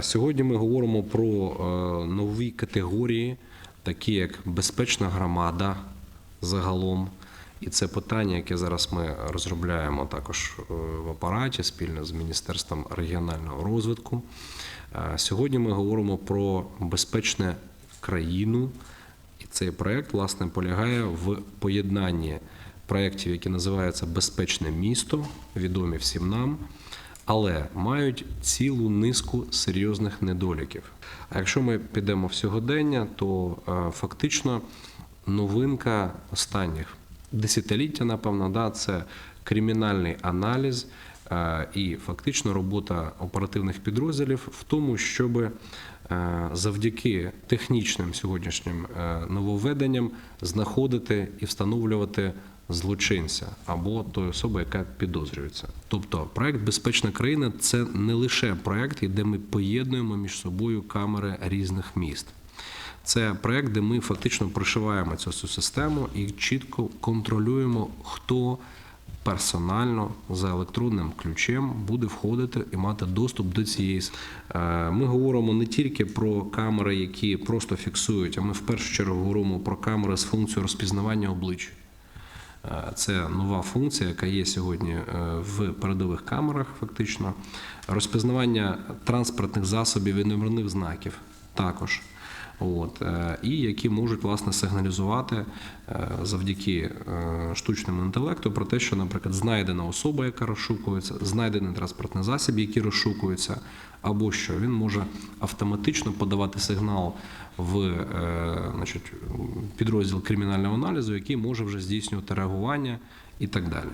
Сьогодні ми говоримо про е, нові категорії, такі як безпечна громада загалом. І це питання, яке зараз ми розробляємо також е, в апараті спільно з Міністерством регіонального розвитку. Е, Сьогодні ми говоримо про безпечну країну, і цей проект власне полягає в поєднанні проєктів, які називаються Безпечне місто, відомі всім нам, але мають цілу низку серйозних недоліків. А якщо ми підемо в сьогодення, то е, фактично новинка останніх десятиліття, напевно, да, це кримінальний аналіз е, і фактично робота оперативних підрозділів в тому, щоб е, завдяки технічним сьогоднішнім нововведенням знаходити і встановлювати злочинця або тої особи, яка підозрюється. Тобто, проект Безпечна країна це не лише проект, де ми поєднуємо між собою камери різних міст. Це проект, де ми фактично пришиваємо цю систему і чітко контролюємо, хто персонально за електронним ключем буде входити і мати доступ до цієї. Е, Ми говоримо не тільки про камери, які просто фіксують, а ми в першу чергу говоримо про камери з функцією розпізнавання облич. Е, Це нова функція, яка є сьогодні е, в передових камерах, фактично. Розпізнавання транспортних засобів і номерних знаків також. От, е, і які можуть власне сигналізувати е, завдяки е, штучному інтелекту про те, що, наприклад, знайдена особа, яка розшукується, знайдений транспортний засіб, який розшукується, або що він може автоматично подавати сигнал в значить, підрозділ кримінального аналізу, який може вже здійснювати реагування і так далі.